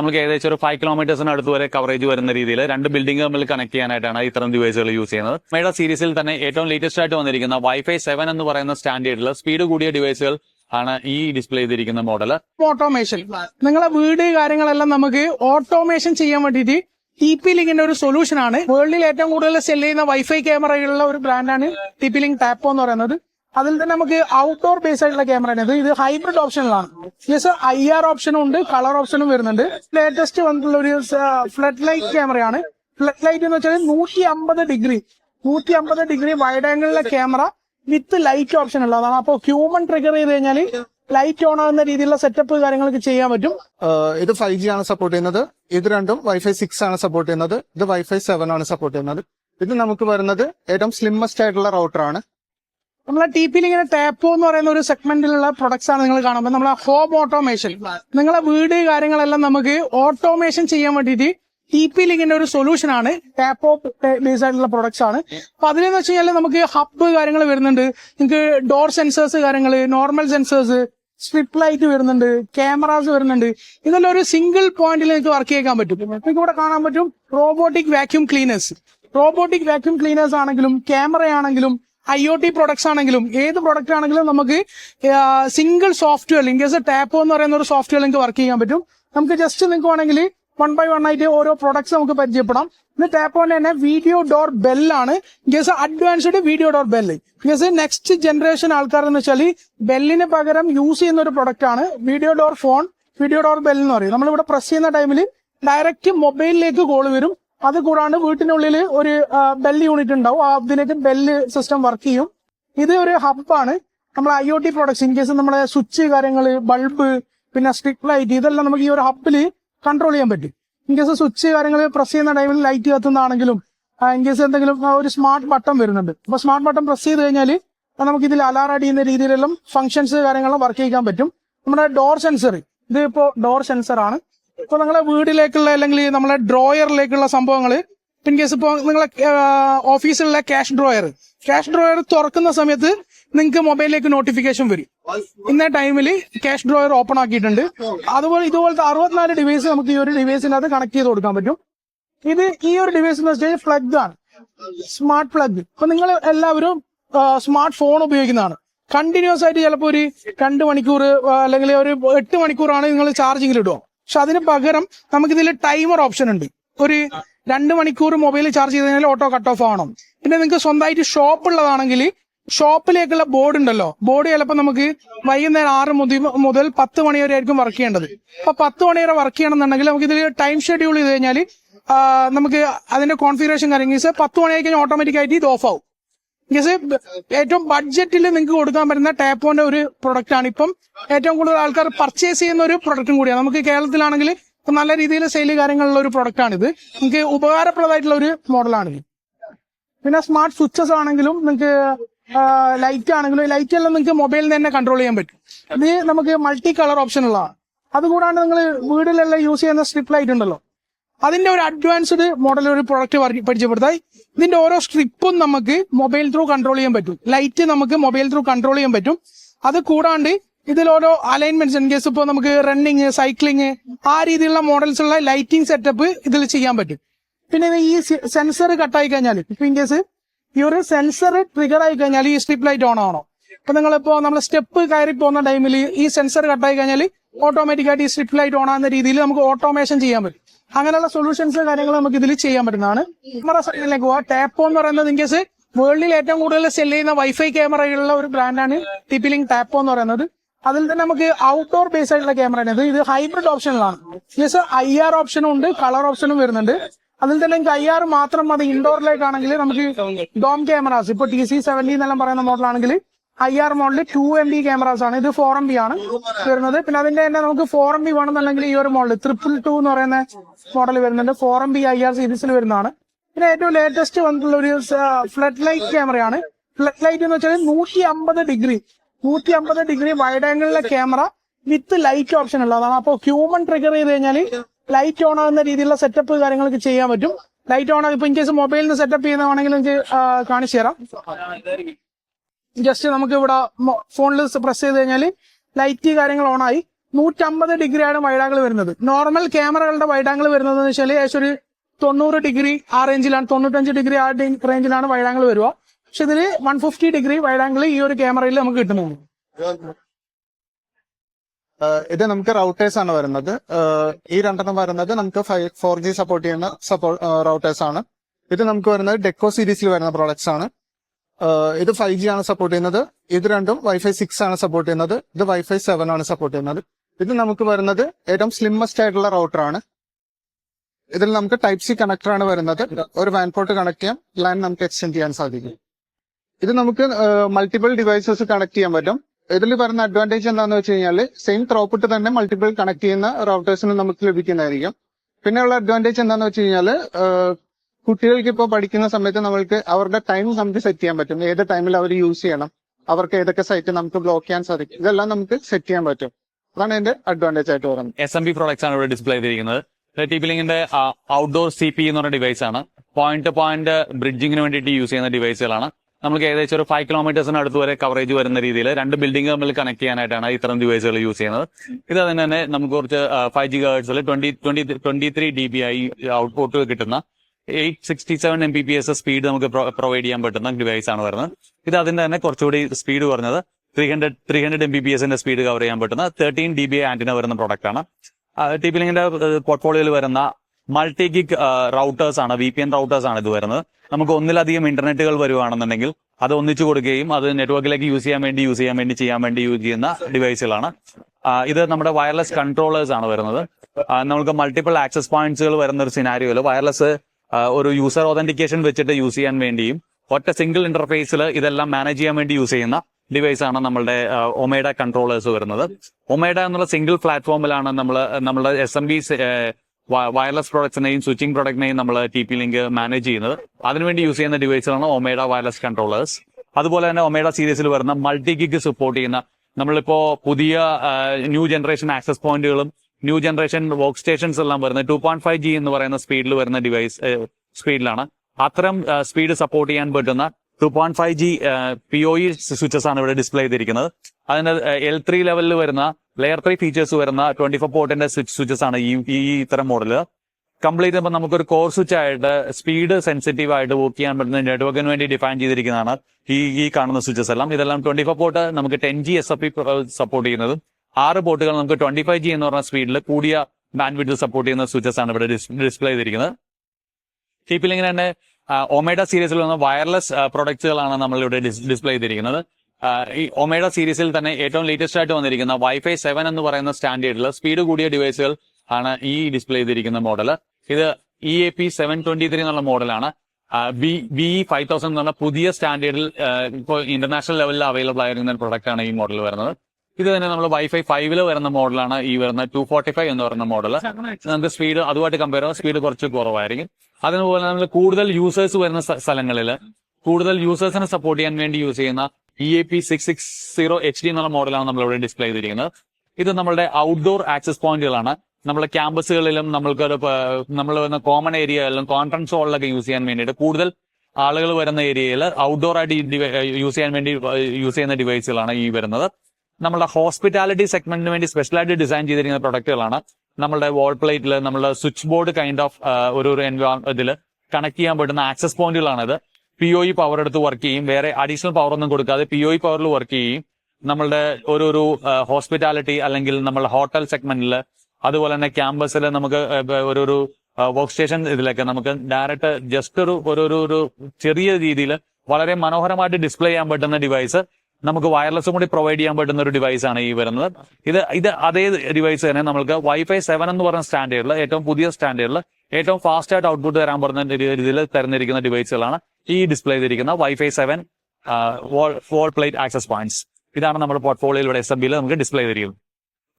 നമുക്ക് ഏകദേശം ഒരു ഫൈവ് കിലോമീറ്റേഴ്സിന് അടുത്ത് വരെ കവറേജ് വരുന്ന രീതിയിൽ രണ്ട് ബിൽഡിംഗ് തമ്മിൽ കണക്ട് ചെയ്യാനായിട്ടാണ് ഇത്തരം ഡിവൈസുകൾ യൂസ് ചെയ്യുന്നത്. മേഡ സീരീസിൽ തന്നെ ഏറ്റവും ലേറ്റസ്റ്റ് ആയിട്ട് വന്നിരിക്കുന്ന വൈഫൈ സെവൻ എന്ന് പറയുന്ന സ്റ്റാൻഡേർഡിൽ സ്പീഡ് കൂടിയ ഡിവൈസുകൾ ആണ് ഈ ഡിസ്പ്ലേ ചെയ്തിരിക്കുന്ന മോഡൽ ഓട്ടോമേഷൻ നിങ്ങളെ വീട് കാര്യങ്ങളെല്ലാം നമുക്ക് ഓട്ടോമേഷൻ ചെയ്യാൻ വേണ്ടിയിട്ട് ടി പി ലിങ്കിന്റെ ഒരു സൊല്യൂഷൻ ആണ്. വേൾഡിൽ ഏറ്റവും കൂടുതൽ സെല്ല് ചെയ്യുന്ന വൈഫൈ ക്യാമറകളുള്ള ഒരു ബ്രാൻഡാണ് ടി പി ലിങ്ക് ടാപ്പോ എന്ന് പറയുന്നത്. അതിൽ തന്നെ നമുക്ക് ഔട്ട്ഡോർ ബേസ് ആയിട്ടുള്ള ക്യാമറ ആണ്. ഇത് ഇത് ഹൈബ്രിഡ് ഓപ്ഷനിലാണ് യെസ് ഐ ആർ ഓപ്ഷനും ഉണ്ട് കളർ ഓപ്ഷനും വരുന്നുണ്ട്. ലേറ്റസ്റ്റ് വന്നിട്ടുള്ള ഒരു ഫ്ലഡ് ലൈറ്റ് ക്യാമറയാണ് ഫ്ലഡ് ലൈറ്റ് എന്ന് വെച്ചാൽ നൂറ്റി അമ്പത് ഡിഗ്രി നൂറ്റി അമ്പത് ഡിഗ്രി വൈഡ് ആംഗിളിലെ ക്യാമറ വിത്ത് ലൈറ്റ് ഓപ്ഷൻ ഉള്ളതാണ് അപ്പോൾ ഹ്യൂമൻ ട്രിഗർ ചെയ്ത് കഴിഞ്ഞാൽ ലൈറ്റ് ഓൺ ആകുന്ന രീതിയിലുള്ള സെറ്റപ്പ് കാര്യങ്ങളൊക്കെ ചെയ്യാൻ പറ്റും. ഇത് ഫൈവ് ജി ആണ് സപ്പോർട്ട് ചെയ്യുന്നത്. ഇത് രണ്ടും വൈഫൈ സിക്സ് ആണ് സപ്പോർട്ട് ചെയ്യുന്നത്. ഇത് വൈഫൈ സെവൻ ആണ് സപ്പോർട്ട് ചെയ്യുന്നത്. ഇത് നമുക്ക് വരുന്നത് ഏറ്റവും സ്ലിമ്മസ്റ്റ് ആയിട്ടുള്ള റൗട്ടർ ആണ്. നമ്മളെ ടി പിയിൽ ഇങ്ങനെ ടാപ്പോ എന്ന് പറയുന്ന ഒരു സെഗ്മെന്റിലുള്ള പ്രൊഡക്ട്സ് ആണ് നിങ്ങൾ കാണുമ്പോൾ നമ്മളെ ഹോം ഓട്ടോമേഷൻ നിങ്ങളെ വീട് കാര്യങ്ങളെല്ലാം നമുക്ക് ഓട്ടോമേഷൻ ചെയ്യാൻ വേണ്ടിയിട്ട് ടി പി ലിങ്ങിന്റെ ഒരു സൊല്യൂഷൻ ആണ് ടാപ്പോ ബേസ് ആയിട്ടുള്ള പ്രൊഡക്ട്സ് ആണ്. അപ്പൊ അതിലെന്ന് വെച്ച് കഴിഞ്ഞാൽ നമുക്ക് ഹബ്ബ് കാര്യങ്ങൾ വരുന്നുണ്ട്. നിങ്ങൾക്ക് ഡോർ സെൻസേഴ്സ് കാര്യങ്ങൾ നോർമൽ സെൻസേഴ്സ് സ്ട്രിപ്പ് ലൈറ്റ് വരുന്നുണ്ട് ക്യാമറാസ് വരുന്നുണ്ട്. ഇതെല്ലാം ഒരു സിംഗിൾ പോയിന്റിൽ നിങ്ങൾക്ക് വർക്ക് ചെയ്യാൻ പറ്റും. നിങ്ങൾക്ക് ഇവിടെ കാണാൻ പറ്റും robotic vacuum cleaners robotic vacuum cleaners ആണെങ്കിലും ക്യാമറ ആണെങ്കിലും ഐ ഒ ടി പ്രൊഡക്ട്സ് ആണെങ്കിലും ഏത് പ്രൊഡക്റ്റ് ആണെങ്കിലും നമുക്ക് സിംഗിൾ സോഫ്റ്റ്വെയർ കേസ് ടാപ്പോ എന്ന് പറയുന്ന ഒരു സോഫ്റ്റ്വെയർ നിങ്ങൾക്ക് വർക്ക് ചെയ്യാൻ പറ്റും. നമുക്ക് ജസ്റ്റ് നിങ്ങൾക്ക് വേണമെങ്കിൽ വൺ ബൈ വൺ ആയിട്ട് ഓരോ പ്രൊഡക്ട്സ് നമുക്ക് പരിചയപ്പെടാം. ഇത് ടാപ്പോന്റെ തന്നെ video door ബെല്ലാണ് guys advanced video door bell guys next generation ആൾക്കാർ എന്ന് വെച്ചാൽ ബെല്ലിന് പകരം യൂസ് ചെയ്യുന്ന ഒരു പ്രൊഡക്റ്റ് ആണ്. Video door phone video door bell എന്ന് പറയും. നമ്മളിവിടെ പ്രസ് ചെയ്യുന്ന ടൈമിൽ ഡയറക്റ്റ് മൊബൈലിലേക്ക് കോൾ വരും. അത് കൂടാണ്ട് വീട്ടിനുള്ളിൽ ഒരു ബെൽ യൂണിറ്റ് ഉണ്ടാവും. അതിലേക്ക് ബെല്ല് സിസ്റ്റം വർക്ക് ചെയ്യും. ഇത് ഒരു ഹബ്ബാണ് നമ്മൾ I O T products in case നമ്മളെ സ്വിച്ച് കാര്യങ്ങൾ ബൾബ് പിന്നെ സ്ട്രിക് ലൈറ്റ് ഇതെല്ലാം നമുക്ക് ഈ ഒരു ഹബ്ബിൽ കൺട്രോൾ ചെയ്യാൻ പറ്റും. ഇൻ കേസ് സ്വിച്ച് കാര്യങ്ങൾ പ്രസ് ചെയ്യുന്ന ടൈമിൽ ലൈറ്റ് കത്തുന്നതാണെങ്കിലും ഇൻ കേസ് എന്തെങ്കിലും ഒരു സ്മാർട്ട് ബട്ടൺ വരുന്നുണ്ട്. അപ്പൊ സ്മാർട്ട് ബട്ടൺ പ്രസ് ചെയ്ത് കഴിഞ്ഞാൽ നമുക്ക് ഇതിൽ അലാറാഡ് ചെയ്യുന്ന രീതിയിലെല്ലാം ഫംഗ്ഷൻസ് കാര്യങ്ങളും വർക്ക് ചെയ്യാൻ പറ്റും. നമ്മുടെ ഡോർ സെൻസർ ഇത് ഇപ്പോ ഡോർ സെൻസർ ആണ്. ഇപ്പൊ നിങ്ങളെ വീട്ടിലേക്കുള്ള അല്ലെങ്കിൽ നമ്മളെ ഡ്രോയറിലേക്കുള്ള സംഭവങ്ങൾ ഇൻ കേസ് ഇപ്പോൾ നിങ്ങളെ ഓഫീസിലുള്ള ക്യാഷ് ഡ്രോയർ ക്യാഷ് ഡ്രോയർ തുറക്കുന്ന സമയത്ത് നിങ്ങൾക്ക് മൊബൈലിലേക്ക് നോട്ടിഫിക്കേഷൻ വരും. ഇന്ന ടൈമിൽ ക്യാഷ് ഡ്രോയർ ഓപ്പൺ ആക്കിയിട്ടുണ്ട്. അതുപോലെ ഇതുപോലത്തെ അറുപത്തിനാല് ഡിവൈസ് നമുക്ക് ഈ ഒരു ഡിവൈസിനകത്ത് കണക്ട് ചെയ്ത് കൊടുക്കാൻ പറ്റും. ഇത് ഈ ഒരു ഡിവൈസ് എന്ന് വെച്ചാൽ ഫ്ലഗ് ആണ്. സ്മാർട്ട് പ്ലഗ് ഇപ്പൊ നിങ്ങൾ എല്ലാവരും സ്മാർട്ട് ഫോൺ ഉപയോഗിക്കുന്നതാണ്. കണ്ടിന്യൂസ് ആയിട്ട് ചിലപ്പോൾ ഒരു രണ്ട് മണിക്കൂർ അല്ലെങ്കിൽ ഒരു എട്ട് മണിക്കൂറാണ് നിങ്ങൾ ചാർജിങ്ങിൽ ഇടുക. പക്ഷെ അതിന് പകരം നമുക്കിതിൽ ടൈമർ ഓപ്ഷൻ ഉണ്ട്. ഒരു രണ്ട് മണിക്കൂർ മൊബൈൽ ചാർജ് ചെയ്ത് കഴിഞ്ഞാൽ ഓട്ടോ കട്ട് ഓഫ് ആവണം. പിന്നെ നിങ്ങൾക്ക് സ്വന്തമായിട്ട് ഷോപ്പ് ഉള്ളതാണെങ്കിൽ ഷോപ്പിലേക്കുള്ള ബോർഡ് ഉണ്ടല്ലോ. ബോർഡ് ചിലപ്പോൾ നമുക്ക് വൈകുന്നേരം ആറ് മുതൽ മുതൽ പത്ത് മണി വരെ ആയിരിക്കും വർക്ക് ചെയ്യേണ്ടത്. അപ്പൊ പത്ത് മണി വരെ വർക്ക് ചെയ്യണമെന്നുണ്ടെങ്കിൽ നമുക്ക് ഇതിൽ ടൈം ഷെഡ്യൂൾ ചെയ്ത് കഴിഞ്ഞാൽ നമുക്ക് അതിന്റെ കോൺഫിഗറേഷൻ കാര്യങ്ങൾ പത്ത് മണി കഴിഞ്ഞാൽ ഓട്ടോമാറ്റിക് ആയിട്ട് ഇത് ഓഫ് ആവും. ഗസ് ഏറ്റവും ബഡ്ജറ്റിൽ നിങ്ങൾക്ക് കൊടുക്കാൻ പറ്റുന്ന ടാപ്പോന്റെ ഒരു പ്രൊഡക്റ്റ് ആണ് ഇപ്പം. ഏറ്റവും കൂടുതൽ ആൾക്കാർ പർച്ചേസ് ചെയ്യുന്ന ഒരു പ്രൊഡക്റ്റും കൂടിയാണ്. നമുക്ക് കേരളത്തിലാണെങ്കിൽ നല്ല രീതിയിൽ സെയിൽ കാര്യങ്ങളുള്ള ഒരു പ്രൊഡക്റ്റ് ആണിത്. നിങ്ങൾക്ക് ഉപകാരപ്രദമായിട്ടുള്ള ഒരു മോഡലാണിത് പിന്നെ സ്മാർട്ട് സ്വിച്ചസ് ആണെങ്കിലും നിങ്ങൾക്ക് ലൈറ്റ് ആണെങ്കിലും ലൈറ്റ് എല്ലാം നിങ്ങൾക്ക് മൊബൈലിൽ തന്നെ കൺട്രോൾ ചെയ്യാൻ പറ്റും. ഇത് നമുക്ക് മൾട്ടി കളർ ഓപ്ഷൻ ഉള്ളതാണ്. അതുകൂടാണ്ട് നിങ്ങൾ വീട്ടിലെല്ലാം യൂസ് ചെയ്യുന്ന സ്ട്രിപ്പ് ലൈറ്റ് ഉണ്ടല്ലോ. അതിന്റെ ഒരു അഡ്വാൻസ്ഡ് മോഡൽ ഒരു പ്രൊഡക്റ്റ് പരിചയപ്പെടുത്തായി. ഇതിന്റെ ഓരോ സ്ട്രിപ്പും നമുക്ക് മൊബൈൽ ത്രൂ കൺട്രോൾ ചെയ്യാൻ പറ്റും. ലൈറ്റ് നമുക്ക് മൊബൈൽ ത്രൂ കൺട്രോൾ ചെയ്യാൻ പറ്റും. അത് കൂടാണ്ട് ഇതിൽ ഓരോ അലൈൻമെന്റ്സ് ഇൻ കേസ് ഇപ്പോൾ നമുക്ക് റണ്ണിങ് സൈക്ലിങ് ആ രീതിയിലുള്ള മോഡൽസ് ഉള്ള ലൈറ്റിംഗ് സെറ്റപ്പ് ഇതിൽ ചെയ്യാൻ പറ്റും. പിന്നെ ഈ സെൻസർ കട്ടായി കഴിഞ്ഞാൽ ഇപ്പൊ ഇൻ കേസ് ഈ ഒരു സെൻസർ ട്രിഗർ ആയി കഴിഞ്ഞാൽ ഈ സ്ട്രിപ്പ് ലൈറ്റ് ഓൺ ആണോ ഇപ്പൊ നിങ്ങളിപ്പോ നമ്മൾ സ്റ്റെപ്പ് കയറി പോകുന്ന ടൈമിൽ ഈ സെൻസർ കട്ടായി കഴിഞ്ഞാൽ ഓട്ടോമാറ്റിക് ആയിട്ട് ഈ സ്ട്രിപ്പ് ലൈറ്റ് ഓൺ ആകുന്ന രീതിയിൽ നമുക്ക് ഓട്ടോമേഷൻ ചെയ്യാൻ പറ്റും. അങ്ങനെയുള്ള സൊല്യൂഷൻസ് കാര്യങ്ങൾ നമുക്ക് ഇതിൽ ചെയ്യാൻ പറ്റുന്നതാണ്. ക്യാമറ സൈഡിലേക്ക് പോവാ ടാപ്പോ എന്ന് പറയുന്നത് ഇൻ കേസ് വേൾഡിൽ ഏറ്റവും കൂടുതൽ സെൽ ചെയ്യുന്ന വൈഫൈ ക്യാമറയുള്ള ഒരു ബ്രാൻഡാണ് ടിപ്പിലിംഗ് ടാപ്പോ എന്ന് പറയുന്നത്. അതിൽ തന്നെ നമുക്ക് ഔട്ട്ഡോർ ബേസ് ആയിട്ടുള്ള ക്യാമറ ഇത്. ഇത് ഹൈബ്രിഡ് ഓപ്ഷനിലാണ് യെസ് ഐ ആർ ഓപ്ഷനും ഉണ്ട് കളർ ഓപ്ഷനും വരുന്നുണ്ട്. അതിൽ തന്നെ നമുക്ക് ഐ ആർ മാത്രം മതി. ഇൻഡോറിലേക്കാണെങ്കിൽ നമുക്ക് ഡോം ക്യാമറാസ് ഇപ്പൊ ടി സി സെവന്റി എന്നെല്ലാം പറയുന്ന മോഡലാണെങ്കിൽ I R model two M B cameras ആണ്. ഇത് ഫോർ എം ബി ആണ് വരുന്നത്. പിന്നെ അതിന്റെ തന്നെ നമുക്ക് ഫോർ എം ബി വേണമെന്നുണ്ടെങ്കിൽ ഈ ഒരു മോഡൽ ട്രിപ്പിൾ ടു എന്ന് പറയുന്ന മോഡൽ വരുന്നുണ്ട്. Four M B I R സീരീസിൽ വരുന്നതാണ്. പിന്നെ ഏറ്റവും ലേറ്റസ്റ്റ് വന്നിട്ടുള്ള ഒരു ഫ്ലഡ് ലൈറ്റ് ക്യാമറയാണ് ഫ്ലഡ് ലൈറ്റ് എന്ന് വെച്ചാൽ നൂറ്റി അമ്പത് ഡിഗ്രി നൂറ്റി അമ്പത് ഡിഗ്രി വൈഡ് ആംഗിളിലെ ക്യാമറ വിത്ത് ലൈറ്റ് ഓപ്ഷൻ ഉള്ളതാണ് അപ്പോൾ ഹ്യൂമൻ ട്രിഗർ ചെയ്ത് കഴിഞ്ഞാൽ ലൈറ്റ് ഓൺ ആകുന്ന രീതിയിലുള്ള സെറ്റപ്പ് കാര്യങ്ങളൊക്കെ ചെയ്യാൻ പറ്റും. ലൈറ്റ് ഓൺ ആകും ഇപ്പൊ ഇൻ കേസ് മൊബൈലിൽ നിന്ന് സെറ്റപ്പ് ചെയ്യുന്നതാണെങ്കിൽ എനിക്ക് കാണിച്ചു തരാം. ജസ്റ്റ് നമുക്ക് ഇവിടെ ഫോണിൽ പ്രസ് ചെയ്ത് കഴിഞ്ഞാൽ ലൈറ്റ് കാര്യങ്ങൾ ഓൺ ആയി. നൂറ്റമ്പത് ഡിഗ്രിയാണ് വൈഡ് ആംഗിൾ വരുന്നത്. നോർമൽ ക്യാമറകളുടെ വൈഡ് ആംഗിൾ വരുന്നത് വെച്ചാൽ ഏകദേശം ഒരു തൊണ്ണൂറ് ഡിഗ്രി ആ റേഞ്ചിലാണ് തൊണ്ണൂറ്റഞ്ച് ഡിഗ്രി ആ റേഞ്ചിലാണ് വൈഡ് ആംഗിൾ വരിക. പക്ഷെ ഇതിൽ one fifty degree wide angle ഈ ഒരു ക്യാമറയിൽ നമുക്ക് കിട്ടുന്നുണ്ട്. ഇത് നമുക്ക് റൗട്ടേഴ്സ് ആണ് വരുന്നത്. ഈ രണ്ടെണ്ണം വരുന്നത് നമുക്ക് ഫൈവ് ഫോർ ജി സപ്പോർട്ട് ചെയ്യുന്ന സപ്പോർട്ട് റൗട്ടേഴ്സ് ആണ്. ഇത് നമുക്ക് വരുന്നത് ഡെക്കോ സീരീസിൽ വരുന്ന പ്രോഡക്ട്സ് ആണ്. ഇത് ഫൈവ് ജി ആണ് സപ്പോർട്ട് ചെയ്യുന്നത്. ഇത് രണ്ടും വൈഫൈ സിക്സ് ആണ് സപ്പോർട്ട് ചെയ്യുന്നത്. ഇത് വൈഫൈ സെവൻ ആണ് സപ്പോർട്ട് ചെയ്യുന്നത്. ഇത് നമുക്ക് വരുന്നത് ഏറ്റവും സ്ലിമ്മസ്റ്റ് ആയിട്ടുള്ള റൗട്ടർ ആണ്. ഇതിൽ നമുക്ക് ടൈപ്പ് സി കണക്ടർ ആണ് വരുന്നത്. ഒരു വാൻ പോർട്ട് കണക്ട് ചെയ്യാം. ലാൻ നമുക്ക് എക്സ്റ്റെൻഡ് ചെയ്യാൻ സാധിക്കും. ഇത് നമുക്ക് മൾട്ടിപ്പിൾ ഡിവൈസസ് കണക്ട് ചെയ്യാൻ പറ്റും. ഇതിൽ വരുന്ന അഡ്വാന്റേജ് എന്താണെന്ന് വെച്ച് കഴിഞ്ഞാൽ സെയിം ത്രോപ്പിട്ട് തന്നെ മൾട്ടിപ്പിൾ കണക്ട് ചെയ്യുന്ന റൗട്ടേഴ്സിന് നമുക്ക് ലഭിക്കുന്നതായിരിക്കും. പിന്നെയുള്ള അഡ്വാന്റേജ് എന്താണെന്ന് വെച്ച് കഴിഞ്ഞാൽ കുട്ടികൾക്ക് ഇപ്പോൾ പഠിക്കുന്ന സമയത്ത് നമ്മൾക്ക് അവരുടെ ടൈം നമുക്ക് സെറ്റ് ചെയ്യാൻ പറ്റും. ഏത് ടൈമിൽ അവർ യൂസ് ചെയ്യണം അവർക്ക് ഏതൊക്കെ സൈറ്റ് നമുക്ക് ബ്ലോക്ക് ചെയ്യാൻ സാധിക്കും ഇതെല്ലാം നമുക്ക് സെറ്റ് ചെയ്യാൻ പറ്റും. അതാണ് എന്റെ അഡ്വാന്റേജ് ആയിട്ട് പറയുന്നത്. എസ് എം ബി പ്രോഡക്ട്സ് ആണ് ഇവിടെ ഡിസ്പ്ലേ ചെയ്തിരിക്കുന്നത്. ടീപിലിങ്ങിന്റെ ഔട്ട്ഡോർ സി പി എന്ന് പറഞ്ഞ ഡിവൈസ് ആണ്. പോയിന്റ് ടു പോയിന്റ് ബ്രിഡ്ജിങ്ങിന് വേണ്ടിയിട്ട് യൂസ് ചെയ്യുന്ന ഡിവൈസുകളാണ് നമുക്ക് ഏകദേശം ഒരു ഫൈവ് കിലോമീറ്റേഴ്സിന് അടുത്ത് വരെ കവറേജ് വരുന്ന രീതിയിൽ രണ്ട് ബിൽഡിംഗ് തമ്മിൽ കണക്ട് ചെയ്യാനായിട്ടാണ് ഇത്തരം ഡിവൈസുകൾ യൂസ് ചെയ്യുന്നത്. ഇത് അതിന് തന്നെ നമുക്ക് കുറച്ച് five G ഗേഴ്സിൽ twenty twenty twenty three D B I output കിട്ടുന്ന eight sixty seven M B P S speed നമുക്ക് പ്രൊവൈഡ് ചെയ്യാൻ പറ്റുന്ന ഡിവൈസ് ആണ് വരുന്നത്. ഇത് അതിന്റെ തന്നെ കുറച്ചുകൂടി സ്പീഡ് കുറഞ്ഞത് three hundred three hundred M B P എസിന്റെ സ്പീഡ് കവർ ചെയ്യാൻ പറ്റുന്ന തേർട്ടീൻ ഡി ബി ആന്റിന വരുന്ന പ്രോഡക്റ്റ് ആണ്. ടി പി ലിങ്കിന്റെ പോർട്ട്ഫോളിയോയിൽ വരുന്ന മൾട്ടി ഗിഗ് റൗട്ടേഴ്സ് ആണ് വി പി എൻ റൗട്ടേഴ്സ് ആണ് ഇത് വരുന്നത്. നമുക്ക് ഒന്നിലധികം ഇന്റർനെറ്റുകൾ വരുവാണെന്നുണ്ടെങ്കിൽ അത് ഒന്നിച്ചു കൊടുക്കുകയും അത് നെറ്റ്വർക്കിലേക്ക് യൂസ് ചെയ്യാൻ വേണ്ടി യൂസ് ചെയ്യാൻ വേണ്ടി ചെയ്യാൻ വേണ്ടി യൂസ് ചെയ്യുന്ന ഡിവൈസുകളാണ് ഇത് നമ്മുടെ വയർലെസ് കൺട്രോളേഴ്സ് ആണ് വരുന്നത്. നമുക്ക് മൾട്ടിപ്പിൾ ആക്സസ് പോയിന്റ്സുകൾ വരുന്ന ഒരു സിനാരിയോയിൽ വയർലെസ് ഒരു യൂസർ ഓതന്റിക്കേഷൻ വെച്ചിട്ട് യൂസ് ചെയ്യാൻ വേണ്ടിയും ഒറ്റ സിംഗിൾ ഇന്റർഫേസിൽ ഇതെല്ലാം മാനേജ് ചെയ്യാൻ വേണ്ടി യൂസ് ചെയ്യുന്ന ഡിവൈസ് ആണ് നമ്മളുടെ ഒമേഡ കൺട്രോളേഴ്സ് വരുന്നത്. ഒമേഡ എന്നുള്ള സിംഗിൾ പ്ലാറ്റ്ഫോമിലാണ് നമ്മൾ നമ്മുടെ എസ് എം ബി വയർലെസ് പ്രോഡക്ട്സിനെയും സ്വിച്ചിങ് പ്രോഡക്റ്റിനെയും നമ്മൾ ടി പി ലിങ്ക് മാനേജ് ചെയ്യുന്നത്. അതിനുവേണ്ടി യൂസ് ചെയ്യുന്ന ഡിവൈസുകളാണ് ഒമേഡ വയർലെസ് കൺട്രോളേഴ്സ് അതുപോലെ തന്നെ ഒമേഡ സീരീസിൽ വരുന്ന മൾട്ടി ഗിഗ് സപ്പോർട്ട് ചെയ്യുന്ന നമ്മളിപ്പോ പുതിയ ന്യൂ ജനറേഷൻ ആക്സസ് പോയിന്റുകളും ന്യൂ ജനറേഷൻ വർക്ക് സ്റ്റേഷൻസ് എല്ലാം വരുന്നത് ടു പോയിന്റ് ഫൈവ് ജി എന്ന് പറയുന്ന സ്പീഡിൽ വരുന്ന ഡിവൈസ് സ്പീഡിലാണ് അത്തരം സ്പീഡ് സപ്പോർട്ട് ചെയ്യാൻ പറ്റുന്ന two point five G P O E switches ആണ് ഇവിടെ ഡിസ്പ്ലേ ചെയ്തിരിക്കുന്നത്. അതിന് എൽ ത്രീ ലെവലിൽ വരുന്ന ലെയർ ത്രീ ഫീച്ചേഴ്സ് വരുന്ന ട്വന്റി ഫോർ പോർട്ടിന്റെ സ്വിച്ച് സ്വിച്ചസ് ആണ് ഈ ഈ ഇത്തരം മോഡൽ കംപ്ലീറ്റ് ചെയ്യുമ്പോൾ നമുക്കൊരു കോർ സ്വിച്ച് ആയിട്ട് സ്പീഡ് സെൻസിറ്റീവ് ആയിട്ട് വർക്ക് ചെയ്യാൻ പറ്റുന്ന നെറ്റ്വർക്കിന് വേണ്ടി ഡിഫൈൻ ചെയ്തിരിക്കുന്നതാണ് ഈ ഈ കാണുന്ന സ്വിച്ചസ് എല്ലാം. ഇതെല്ലാം ട്വന്റി ഫോർ പോർട്ട് നമുക്ക് ten G S F support ചെയ്യുന്നതും ആറ് പോർട്ടുകൾ നമുക്ക് ട്വന്റി ഫൈവ് ജി എന്ന് പറഞ്ഞ സ്പീഡിൽ കൂടിയ ബാൻഡ് വിഡ്ത് സപ്പോർട്ട് ചെയ്യുന്ന സ്വിച്ചസ് ആണ് ഇവിടെ ഡിസ്പ്ലേ ചെയ്തിരിക്കുന്നത്. കീപ്പിൽ ഇങ്ങനെ തന്നെ ഒമേഡ സീരീസിൽ വന്ന വയർലെസ് പ്രൊഡക്റ്റുകളാണ് നമ്മൾ ഇവിടെ ഡിസ്പ്ലേ ചെയ്തിരിക്കുന്നത്. ഈ ഒമേഡ സീരീസിൽ തന്നെ ഏറ്റവും ലേറ്റസ്റ്റ് ആയിട്ട് വന്നിരിക്കുന്ന വൈഫൈ സെവൻ എന്ന് പറയുന്ന സ്റ്റാൻഡേർഡിൽ സ്പീഡ് കൂടിയ ഡിവൈസുകൾ ആണ് ഈ ഡിസ്പ്ലേ ചെയ്തിരിക്കുന്ന മോഡൽ ഇത് E A P seven twenty three എന്നുള്ള മോഡലാണ് ബി ബി ഫൈവ് തൗസൻഡ് എന്ന് പറഞ്ഞ പുതിയ സ്റ്റാൻഡേർഡിൽ ഇപ്പോൾ ഇന്റർനാഷണൽ ലെവലിൽ അവൈലബിൾ ആയിരുന്ന പ്രൊഡക്റ്റ് ആണ് ഈ മോഡൽ വരുന്നത്. ഇത് തന്നെ നമ്മൾ വൈഫൈ ഫൈവിൽ വരുന്ന മോഡലാണ് ഈ വരുന്ന ടു ഫോർട്ടി ഫൈവ് എന്ന് പറയുന്ന മോഡൽ നമുക്ക് സ്പീഡ് അതുമായിട്ട് കമ്പയർ ചെയ്യുമ്പോൾ സ്പീഡ് കുറച്ച് കുറവായിരിക്കും. അതുപോലെ നമ്മൾ കൂടുതൽ യൂസേഴ്സ് വരുന്ന സ്ഥലങ്ങളിൽ കൂടുതൽ യൂസേഴ്സിനെ സപ്പോർട്ട് ചെയ്യാൻ വേണ്ടി യൂസ് ചെയ്യുന്ന E A P six six zero H D എന്നുള്ള മോഡലാണ് നമ്മൾ ഇവിടെ ഡിസ്പ്ലേ ചെയ്തിരിക്കുന്നത്. ഇത് നമ്മുടെ ഔട്ട്ഡോർ ആക്സസ് പോയിന്റുകളാണ് നമ്മുടെ ക്യാമ്പസുകളിലും നമ്മൾക്ക് നമ്മൾ വരുന്ന കോമൺ ഏരിയകളിലും കോൺഫറൻസ് ഹോളിലൊക്കെ യൂസ് ചെയ്യാൻ വേണ്ടിയിട്ട് കൂടുതൽ ആളുകൾ വരുന്ന ഏരിയയിൽ ഔട്ട്ഡോർ ആയിട്ട് യൂസ് ചെയ്യാൻ വേണ്ടി യൂസ് ചെയ്യുന്ന ഡിവൈസുകളാണ് ഈ വരുന്നത്. നമ്മുടെ ഹോസ്പിറ്റാലിറ്റി സെഗ്മെന്റിന് വേണ്ടി സ്പെഷ്യലായിട്ട് ഡിസൈൻ ചെയ്തിരിക്കുന്ന പ്രൊഡക്റ്റുകളാണ് നമ്മുടെ വാൾ പ്ലേറ്റിൽ നമ്മുടെ സ്വിച്ച് ബോർഡ് കൈൻഡ് ഓഫ് ഒരു ഒരു ഇതിൽ കണക്ട് ചെയ്യാൻ പറ്റുന്ന ആക്സസ് പോയിന്റുകളാണ് ഇത് പി ഒ ഇ പവർ എടുത്ത് വർക്ക് ചെയ്യും. വേറെ അഡീഷണൽ പവർ ഒന്നും കൊടുക്കാതെ പി ഒ ഇ പവറിൽ വർക്ക് ചെയ്യും. നമ്മളുടെ ഒരു ഒരു ഹോസ്പിറ്റാലിറ്റി അല്ലെങ്കിൽ നമ്മളുടെ ഹോട്ടൽ സെഗ്മെന്റിൽ അതുപോലെ തന്നെ ക്യാമ്പസിൽ നമുക്ക് ഒരു ഒരു വർക്ക് സ്റ്റേഷൻ ഇതിലൊക്കെ നമുക്ക് ഡയറക്റ്റ് ജസ്റ്റ് ഒരു ഒരു ഒരു ചെറിയ രീതിയിൽ വളരെ മനോഹരമായിട്ട് ഡിസ്പ്ലേ ചെയ്യാൻ പറ്റുന്ന ഡിവൈസ് നമുക്ക് വയർലെസ്സും കൂടി പ്രൊവൈഡ് ചെയ്യാൻ പറ്റുന്ന ഒരു ഡിവൈസ് ആണ് ഈ വരുന്നത്. ഇത് ഇത് അതേ ഡിവൈസ് തന്നെ നമുക്ക് വൈഫൈ സെവൻ എന്ന് പറഞ്ഞ സ്റ്റാൻഡേർഡിൽ ഏറ്റവും പുതിയ സ്റ്റാൻഡേർഡിൽ ഏറ്റവും ഫാസ്റ്റ് ആയിട്ട് ഔട്ട്പുട്ട് തരാൻ പറ്റുന്ന രീതിയിൽ തരുന്നിരിക്കുന്ന ഡിവൈസുകളാണ് ഈ ഡിസ്പ്ലേ ചെയ്തിരിക്കുന്ന wifi seven wall plate access points ഇതാണ് നമ്മുടെ പോർട്ട്ഫോളിയോയിലൂടെ എസ് എം ബിയിൽ നമുക്ക് ഡിസ്പ്ലേ ചെയ്തിരിക്കുന്നത്